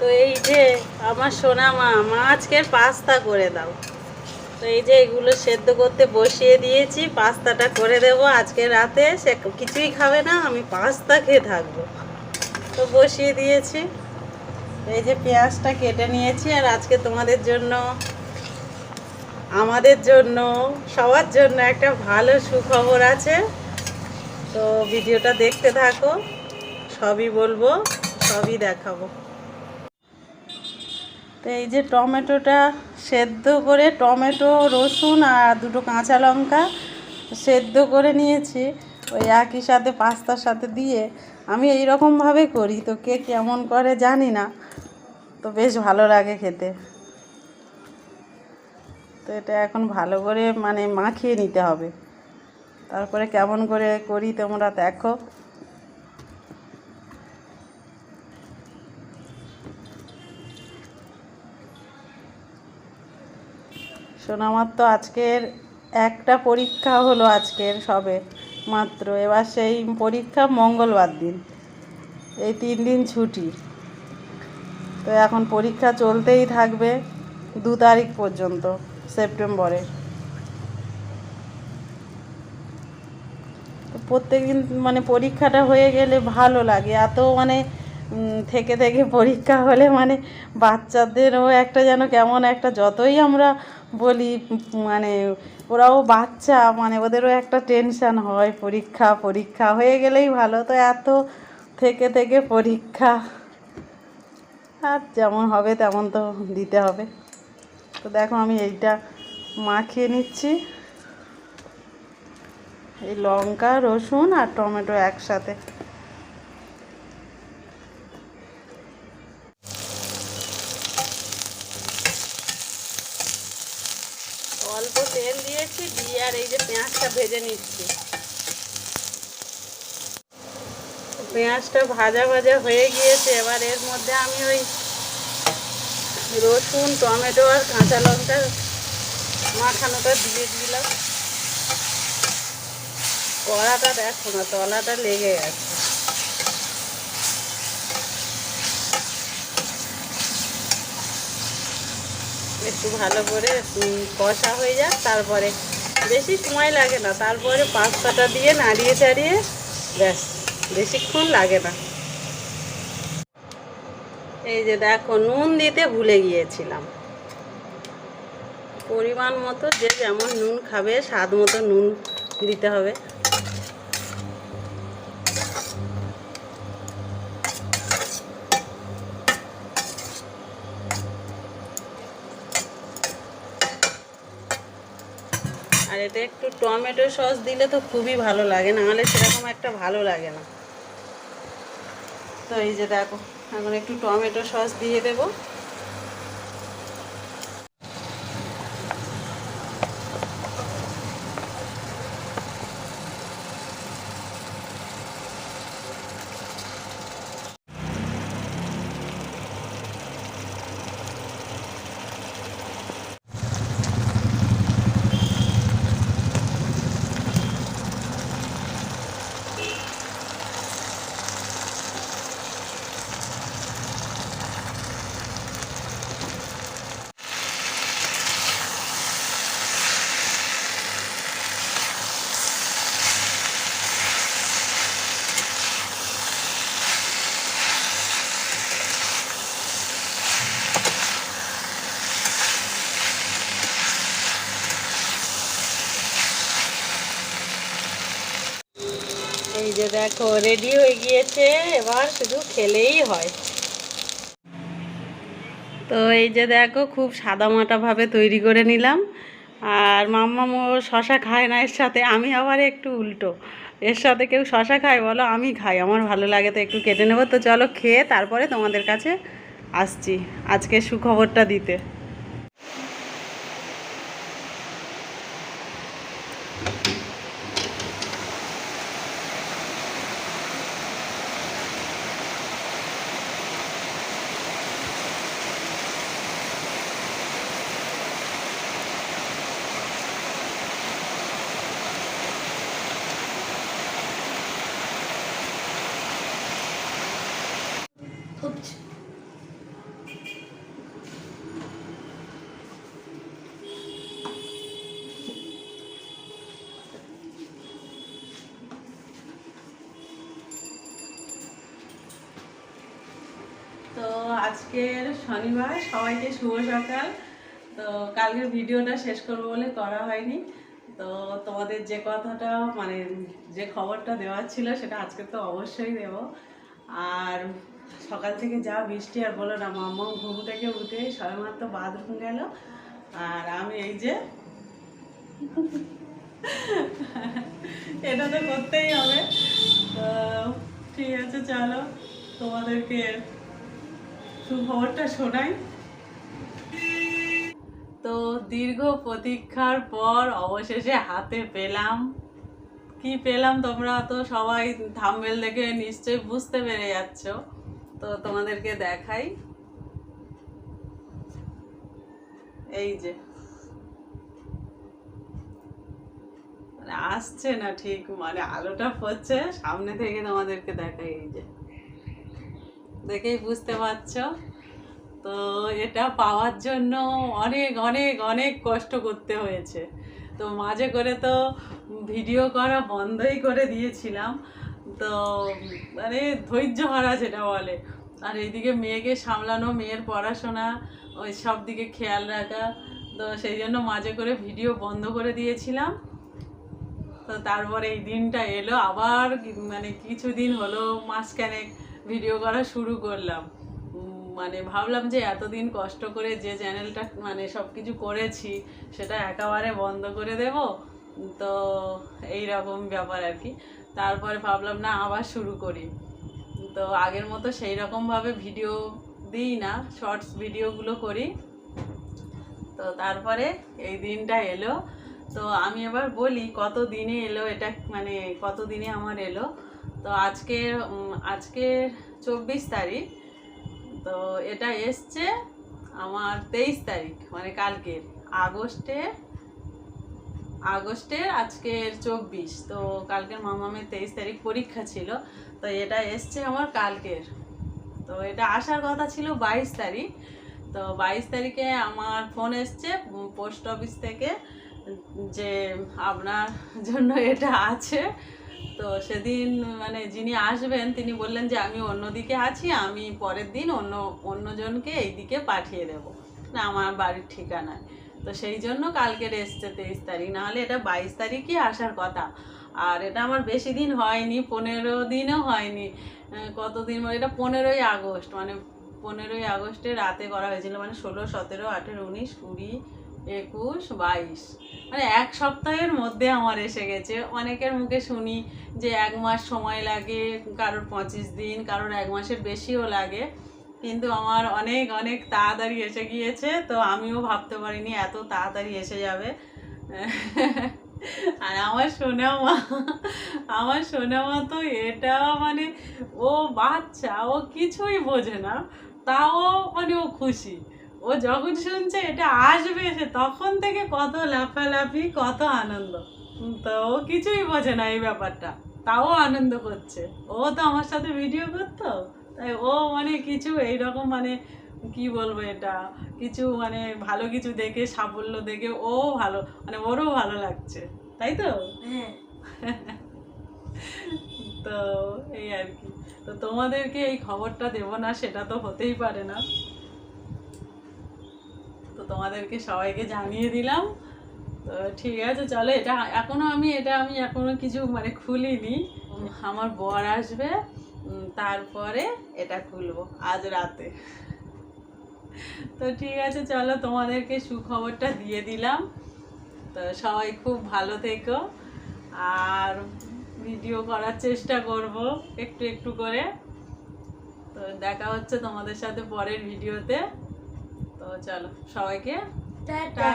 তো এই যে আমার সোনা মা মা পাস্তা করে দাও। তো এই যে এগুলো সেদ্ধ করতে বসিয়ে দিয়েছি, পাস্তাটা করে দেব। আজকে রাতে সে কিছুই খাবে না, আমি পাস্তা খেয়ে থাকব। তো বসিয়ে দিয়েছি। এই যে পেঁয়াজটা কেটে নিয়েছি, আর আজকে তোমাদের জন্য, আমাদের জন্য, সবার জন্য একটা ভালো সুখবর আছে। তো ভিডিওটা দেখতে থাকো, সবই বলব, সবই দেখাবো। তো এই যে টমেটোটা সেদ্ধ করে টমেটো, রসুন আর দুটো কাঁচা লঙ্কা সেদ্ধ করে নিয়েছি। ওই একই সাথে পাস্তার সাথে দিয়ে আমি এই রকমভাবে করি। তো কে কেমন করে জানি না। তো বেশ ভালো লাগে খেতে। তো এটা এখন ভালো করে মানে মাখিয়ে নিতে হবে। তারপরে কেমন করে করি তোমরা দেখো। সোনামার তো আজকের একটা পরীক্ষা হলো আজকের সবে, মাত্র। এবার সেই পরীক্ষা মঙ্গলবার দিন, এই তিন দিন ছুটি। তো এখন পরীক্ষা চলতেই থাকবে দু তারিখ পর্যন্ত, সেপ্টেম্বরে। প্রত্যেক দিন মানে পরীক্ষাটা হয়ে গেলে ভালো লাগে, এত মানে থেকে থেকে পরীক্ষা হলে মানে বাচ্চাদেরও একটা যেন কেমন একটা যতই আমরা বলি মানে ওরাও বাচ্চা মানে ওদেরও একটা টেনশান হয় পরীক্ষা পরীক্ষা হয়ে গেলেই ভালো। তো এত থেকে থেকে পরীক্ষা, আর যেমন হবে তেমন তো দিতে হবে। তো দেখো আমি এইটা মাখিয়ে নিচ্ছি। এই লঙ্কা, রসুন আর টমেটো একসাথে। অল্প তেল দিয়েছি, দিয়ে আর এই যে পেঁয়াজটা ভেজে নিচ্ছি। পেঁয়াজটা ভাজা ভাজা হয়ে গিয়েছে, এবার এর মধ্যে আমি ওই রসুন, টমেটো আর কাঁচা লঙ্কা মাখানোটা দিয়ে দিলাম। কড়াটা দেখো না, তলাটা লেগে গেছে। একটু ভালো করে কষা হয়ে যাক, তারপরে বেশি সময় লাগে না, তারপরে পাস্তাটা দিয়ে নাড়িয়ে চাড়িয়ে, ব্যাস, বেশিক্ষণ লাগে না। এই যে দেখো, নুন দিতে ভুলে গিয়েছিলাম। পরিমাণ মতো যে যেমন নুন খাবে, স্বাদ মতো নুন দিতে হবে। এটা একটু টমেটো সস দিলে তো খুবই ভালো লাগে, না নাহলে সেরকম একটা ভালো লাগে না। তো এই যে দেখো, এখন একটু টমেটো সস দিয়ে দেবো। এই যে দেখো রেডি হয়ে গিয়েছে। এবার শুধু খেলেই হয়। তো এই যে দেখো, খুব সাদামাটাভাবে তৈরি করে নিলাম। আর মাম্মামও শশা খায় না, এর সাথে আমি আবার একটু উল্টো। এর সাথে কেউ শশা খায়, বলো আমি খাই। আমার ভালো লাগে তো একটু কেটে নেব। তো চলো খেয়ে তারপরে তোমাদের কাছে আসছি আজকে সুখবরটা দিতে। আজকের শনিবার, সবাইকে শুভ সকাল। তো কালকের ভিডিওটা শেষ করব বলে করা হয়নি। তো তোমাদের যে কথাটা মানে যে খবরটা দেওয়ার ছিল, সেটা আজকে তো অবশ্যই দেব। আর সকাল থেকে যা বৃষ্টি আর বলো না মাম্মা ঘুম থেকে উঠে সবেমাত্র বাথরুম গেল। আর আমি এই যে এটা তো করতেই হবে। তো ঠিক আছে, চলো তোমাদেরকে সুখবরটা শোনাই তো দীর্ঘ প্রতীক্ষার পর অবশেষে হাতে পেলাম। কি পেলাম তোমরা তো সবাই থাম্বেল দেখে নিশ্চয়ই বুঝতে পেরে যাচ্ছ। তো তোমাদেরকে দেখাই। এই যে। মানে আসছে না ঠিক মানে আলোটা পড়ছে, সামনে থেকে তোমাদেরকে দেখাই এই যে। দেখেই বুঝতে পারছ। তো এটা পাওয়ার জন্য অনেক অনেক অনেক কষ্ট করতে হয়েছে। তো মাঝে করে তো ভিডিও করা বন্ধই করে দিয়েছিলাম। তো মানে ধৈর্য হারা যেটা বলে। আর এইদিকে মেয়েকে সামলানো, মেয়ের পড়াশোনা, ওই সব দিকে খেয়াল রাখা। তো সেই জন্য মাঝে করে ভিডিও বন্ধ করে দিয়েছিলাম। তো তারপরে এই দিনটা এলো। আবার মানে কিছুদিন হলো, মাসখানেক ভিডিও করা শুরু করলাম। মানে ভাবলাম যে এতদিন কষ্ট করে যে চ্যানেলটা মানে সব কিছু করেছি, সেটা একেবারে বন্ধ করে দেব। তো এই রকম ব্যাপার আর কি। তারপরে ভাবলাম, না, আবার শুরু করি। তো আগের মতো সেই রকমভাবে ভিডিও দিই না শর্টস ভিডিওগুলো করি। তো তারপরে এই দিনটা এলো। তো আমি এবার বলি, কত দিনে এলো এটা মানে কত দিনে আমার এলো? তো আজকে আজকে চব্বিশ তারিখ, তো এটা এসছে আমার তেইশ তারিখ মানে কালকের, আগস্টের আগস্টের আজকের চব্বিশ, তো কালকের মামামের তেইশ তারিখ পরীক্ষা ছিল, তো এটা এসছে আমার কালকের, তো এটা আসার কথা ছিল বাইশ তারিখ, তো বাইশ তারিখে আমার ফোন এসছে পোস্ট অফিস থেকে যে আপনার জন্য এটা আছে তো সেদিন মানে যিনি আসবেন, তিনি বললেন যে, আমি অন্যদিকে আছি, আমি পরের দিন অন্য অন্যজনকে এইদিকে পাঠিয়ে দেব। না, আমার বাড়ির ঠিকানায়। তো সেই জন্য কালকের এসছে তেইশ তারিখ। নাহলে এটা বাইশ তারিখই আসার কথা। আর এটা আমার বেশি দিন হয়নি, পনেরো দিনও হয়নি। কতদিন মানে এটা পনেরোই আগস্ট মানে পনেরোই আগস্টে রাতে করা হয়েছিল মানে ষোলো, সতেরো, আঠেরো, উনিশ, কুড়ি একুশ, বাইশ। মানে এক সপ্তাহের মধ্যে আমার এসে গেছে। অনেকের মুখে শুনি যে এক মাস সময় লাগে, কারোর পঁচিশ দিন, কারোর এক মাসের বেশিও লাগে। কিন্তু আমার অনেক অনেক তাড়াতাড়ি এসে গিয়েছে, তো আমিও ভাবতে পারিনি এত তাড়াতাড়ি এসে যাবে। আর আমার সোনা মা আমার সোনা মা তো এটা মানে ও বাচ্চা, ও কিছুই বোঝে না। তাও মানে ও খুশি। ও যখন শুনছে এটা আসবে সে তখন থেকে কত লাফালাফি কত আনন্দ। তো ও কিছুই বোঝে না এই ব্যাপারটা। তাও আনন্দ করছে। ও তো আমার সাথে ভিডিও করতো তাই ও মানে কিছু এইরকম মানে কি বলব এটা কিছু মানে ভালো কিছু দেখে সাফল্য দেখে ও ভালো মানে ওরও ভালো লাগছে। তাই তো? হ্যাঁ। তো এই আর কি। তো তোমাদেরকে এই খবরটা দেবো না সেটা তো হতেই পারে না। তো তোমাদেরকে সবাইকে জানিয়ে দিলাম। তো ঠিক আছে, চলো এটা এখনও আমি, এটা আমি এখনও কিছু মানে খুলিনি। আমার বর আসবে তারপরে এটা খুলবো আজ রাতে। তো ঠিক আছে, চলো তোমাদেরকে সুখবরটা দিয়ে দিলাম। তো সবাই খুব ভালো থেকো। আর ভিডিও করার চেষ্টা করব একটু একটু করে। তো দেখা হচ্ছে তোমাদের সাথে পরের ভিডিওতে। তো চলো সবাইকে টাটা।